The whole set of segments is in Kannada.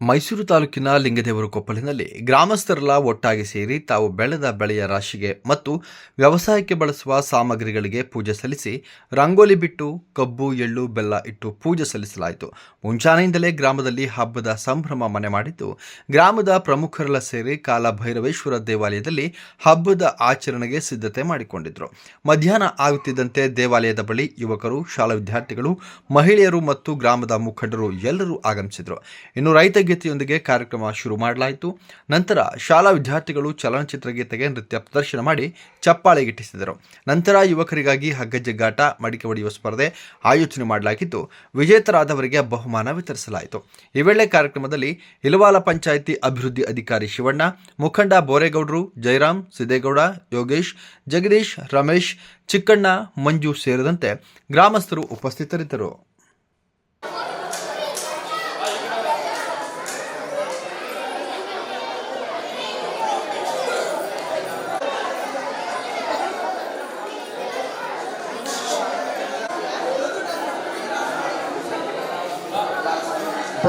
ಮೈಸೂರು ತಾಲೂಕಿನ ಲಿಂಗದೇವರು ಕೊಪ್ಪಲಿನಲ್ಲಿ ಗ್ರಾಮಸ್ಥರೆಲ್ಲ ಒಟ್ಟಾಗಿ ಸೇರಿ ತಾವು ಬೆಳೆದ ಬೆಳೆಯ ರಾಶಿಗೆ ಮತ್ತು ವ್ಯವಸಾಯಕ್ಕೆ ಬಳಸುವ ಸಾಮಗ್ರಿಗಳಿಗೆ ಪೂಜೆ ಸಲ್ಲಿಸಿ ರಂಗೋಲಿ ಬಿಟ್ಟು ಕಬ್ಬು, ಎಳ್ಳು, ಬೆಲ್ಲ ಇಟ್ಟು ಪೂಜೆ ಸಲ್ಲಿಸಲಾಯಿತು. ಮುಂಜಾನೆಯಿಂದಲೇ ಗ್ರಾಮದಲ್ಲಿ ಹಬ್ಬದ ಸಂಭ್ರಮ ಮನೆ ಮಾಡಿದ್ದು, ಗ್ರಾಮದ ಪ್ರಮುಖರೆಲ್ಲ ಸೇರಿ ಕಾಲ ಭೈರವೇಶ್ವರ ದೇವಾಲಯದಲ್ಲಿ ಹಬ್ಬದ ಆಚರಣೆಗೆ ಸಿದ್ಧತೆ ಮಾಡಿಕೊಂಡಿದ್ರು. ಮಧ್ಯಾಹ್ನ ಆಗುತ್ತಿದ್ದಂತೆ ದೇವಾಲಯದ ಬಳಿ ಯುವಕರು, ಶಾಲಾ ವಿದ್ಯಾರ್ಥಿಗಳು, ಮಹಿಳೆಯರು ಮತ್ತು ಗ್ರಾಮದ ಮುಖಂಡರು ಎಲ್ಲರೂ ಆಗಮಿಸಿದರು. ಇನ್ನು ರೈತಗೀತೆಯೊಂದಿಗೆ ಕಾರ್ಯಕ್ರಮ ಶುರು ಮಾಡಲಾಯಿತು ನಂತರ ಶಾಲಾ ವಿದ್ಯಾರ್ಥಿಗಳು ಚಲನಚಿತ್ರ ಗೀತೆಗೆ ನೃತ್ಯ ಪ್ರದರ್ಶನ ಮಾಡಿ ಚಪ್ಪಾಳೆ ಗಿಟ್ಟಿಸಿದರು ನಂತರ ಯುವಕರಿಗಾಗಿ ಹಗ್ಗಜಗ್ಗಾಟ ಮಡಿಕೆ ಹೊಡೆಯುವ ಸ್ಪರ್ಧೆ ಆಯೋಜನೆ ಮಾಡಲಾಗಿದ್ದು ವಿಜೇತರಾದವರಿಗೆ ಬಹುಮಾನ ವಿತರಿಸಲಾಯಿತು ಈ ವೇಳೆ ಕಾರ್ಯಕ್ರಮದಲ್ಲಿ ಇಲವಾಲ ಪಂಚಾಯಿತಿ ಅಭಿವೃದ್ಧಿ ಅಧಿಕಾರಿ ಶಿವಣ್ಣ ಮುಖಂಡ ಬೋರೇಗೌಡರು ಜಯರಾಮ್ ಸಿದ್ದೇಗೌಡ ಯೋಗೇಶ್ ಜಗದೀಶ್ ರಮೇಶ್ ಚಿಕ್ಕಣ್ಣ ಮಂಜು ಸೇರಿದಂತೆ ಗ್ರಾಮಸ್ಥರು ಉಪಸ್ಥಿತರಿದ್ದರು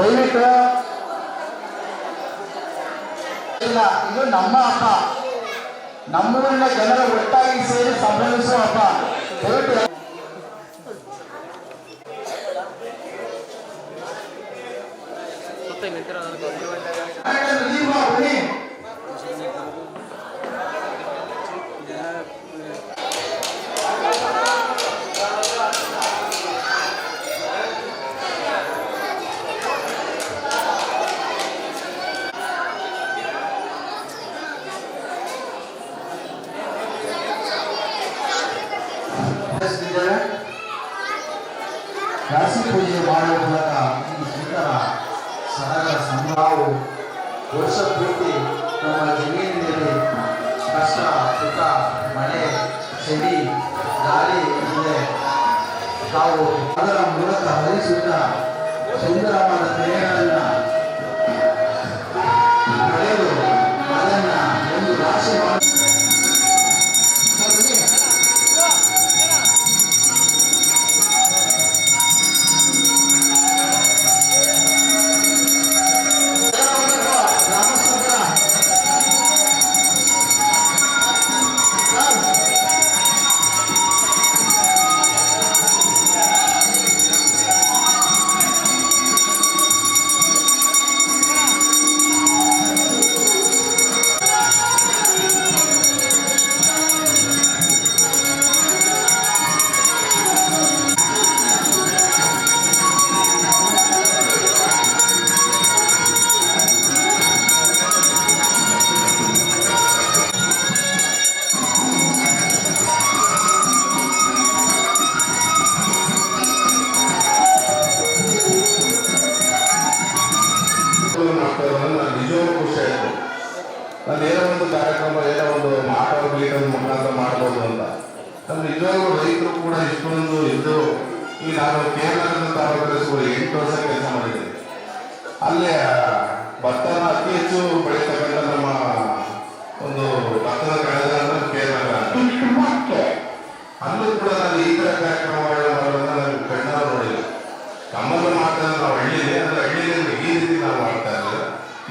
ದಯವಿಟ್ಟು ಇಲ್ಲ ಇದು ನಮ್ಮ ಹಬ್ಬ. ನಮ್ಮೂರಿನ ಜನರ ಒಟ್ಟಾಗಿ ಸೇರಿ ಸಂಭ್ರಮಿಸುವ ಹಬ್ಬ. ದಯವಿಟ್ಟು ನೀವು ಬನ್ನಿ. ನಡೆಸುತ್ತಿದ್ದೇವೆ. ರಾಶಿ ಪೂಜೆ ಮಾಡುವ ಮೂಲಕ ಈ ಸುಂದರ ಸಡಗರ ಸಂಭಾವು ವರ್ಷ ಪೂರ್ತಿ ನಮ್ಮ ಜಮೀನಿನಲ್ಲಿ ಕಷ್ಟ, ಸುಖ, ಮಳೆ, ಚಳಿ, ಗಾಳಿ ಇದೆ ತಾವು ಅದರ ಮೂಲಕ ಹರಿಸುತ್ತಾ ಸುಂದರವಾದ ಕ್ರಿಯೆಗಳನ್ನು ನಾನು ಏನೋ ಒಂದು ಕಾರ್ಯಕ್ರಮ, ಏನೋ ಒಂದು ಮಾತಾಡಲಿ ಗೀಟ ಮುಖಾಂತರ ಮಾಡ್ಬೋದು ಅಂತ. ಅಂದ್ರೆ ನಿಜವಾಗ್ಲೂ ರೈತರು ಕೂಡ ಇಷ್ಟೊಂದು ಇದ್ದು ಈಗ ನಾನು ಕೇರಳದಿಂದ ತಾಲೂಕು ಎಂಟು ವರ್ಷ ಕೆಲಸ ಮಾಡಿದ್ದೀನಿ. ಅಲ್ಲೇ ಭತ್ತನ ಅತಿ ಹೆಚ್ಚು ಬೆಳೀತಕ್ಕಂಥ ನಮ್ಮ ಒಂದು ಭತ್ತದ ಕಳೆದ ಅಂದ್ರೆ ಕೇರಳ ಅಲ್ಲೂ ಕೂಡ ನಾನು ಈ ಥರ ಕಾರ್ಯಕ್ರಮಗಳನ್ನ ಮಾಡೋದನ್ನ ನಾನು ಕಣ್ಣಾರ ನೋಡಿಲ್ಲ ನಮ್ಮನ್ನು ಮಾಡ್ತಾ ನಾವು ಹಳ್ಳಿಲಿ ಅಂದ್ರೆ ಹಳ್ಳಿಲಿ ಈ ರೀತಿ ನಾವು ಮಾಡ್ತಾ ಇರಲಿಲ್ಲ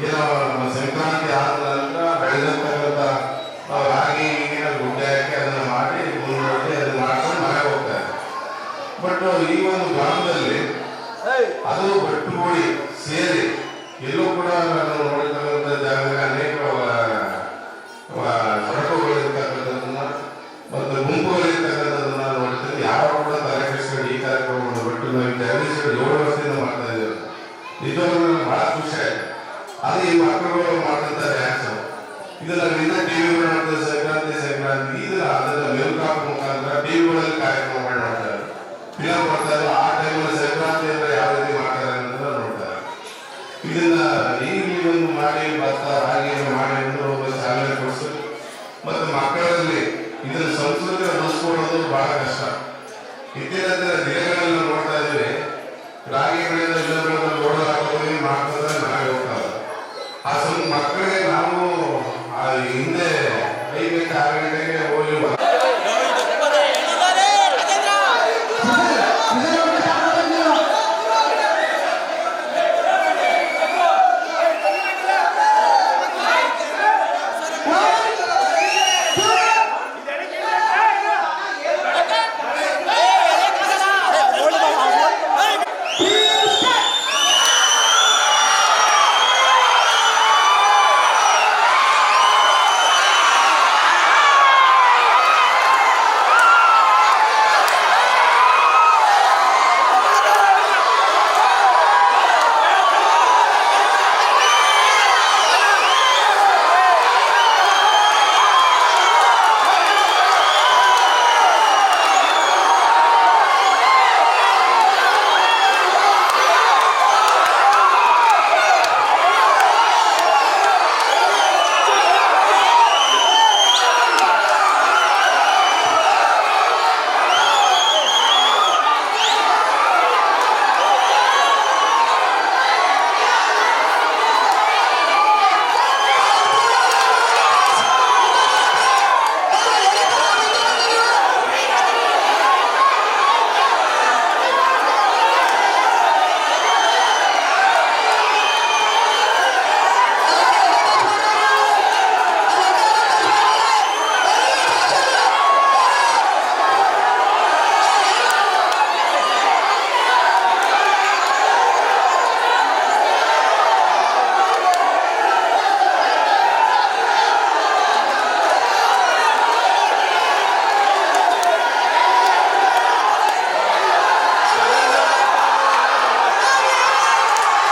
ಏನೋ ನಮ್ಮ ಸಂಕ್ರಾಂತಿ ಆದ ನಂತರ ಬೆಳೆದಂತಕ್ಕಂಥ ನಾವು ರಾಗಿ ಈಗಿನ ಗುಡ್ಡೆ ಹಾಕಿ ಅದನ್ನ ಮಾಡಿ ಮುಂದೋಡಿ ಅದನ್ನ ಮಾಡ್ಕೊಂಡು ಮನೆಗೆ ಹೋಗ್ತಾ ಇದ್ದಾರೆ ಬಟ್ ಈ ಒಂದು ಗ್ರಾಮದಲ್ಲಿ ಅದು ಒಟ್ಟುಗೂಡಿ ಸೇರಿ ಎಲ್ಲೂ ಕೂಡ ನಾನು ನೋಡಿರ್ತಕ್ಕಂಥ ಜಾಗದಾಗ ಅನೇಕ ಸಡಕುಗಳಿರ್ತಕ್ಕಂಥದ್ದನ್ನ ಮತ್ತು ಗುಂಪುಗಳಿರ್ತಕ್ಕಂಥದ್ದನ್ನ ನೋಡಿದ್ರೆ ಯಾವ ಕೂಡ ಕೆಡಿಸ್ಕೊಂಡು ಈ ಕಾರ್ಯಕ್ರಮವನ್ನು ಬಿಟ್ಟು ನಾವು ಜಗದೀಶ್ ಏಳು ವರ್ಷದಿಂದ ಮಾಡ್ತಾ ಇದ್ದೇವೆ ನಿಜವಾಗ್ಲೂ ನನಗೆ ಬಹಳ ಖುಷಿ ಆಯ್ತು ಅದು ಈ ಮಕ್ಕಳುಗಳು ಮಾಡಿದಂಥ ಡ್ಯಾನ್ಸ್ ಇದನ್ನ ನಿನ್ನ ಟಿವಿ ನೋಡ್ತಾರೆ ಸಂಕ್ರಾಂತಿ ಸಂಕ್ರಾಂತಿ ಇದರ ಅದನ್ನ ಮೆಲ್ಕಾಪ್ ಮುಖಾಂತರ ಟಿವಿಗಳಲ್ಲಿ ಕಾರ್ಯಕ್ರಮಗಳು ನೋಡ್ತಾರೆ ಫಿಲಂ ಬರ್ತಾರೆ ಆ ಟೈಮಲ್ಲಿ ಸಂಕ್ರಾಂತಿ ಅಂದ್ರೆ ಯಾವ ರೀತಿ ಮಾಡ್ತಾರೆ ಅಂತ ನೋಡ್ತಾರೆ ಇದನ್ನ ಈಗಲೂ ಒಂದು ಮಾಡಿ ಭತ್ತ ಹಾಗೆ ಮಾಡಿ ಒಂದು ಶಾಲೆ ಕೊಡಿಸಿ ಮತ್ತು ಮಕ್ಕಳಲ್ಲಿ ಇದನ್ನು ಸಂಸ್ಕೃತಿ ಉಳಿಸ್ಕೊಳ್ಳೋದು ಬಹಳ ಕಷ್ಟ. ಇತ್ತೀಚಿನ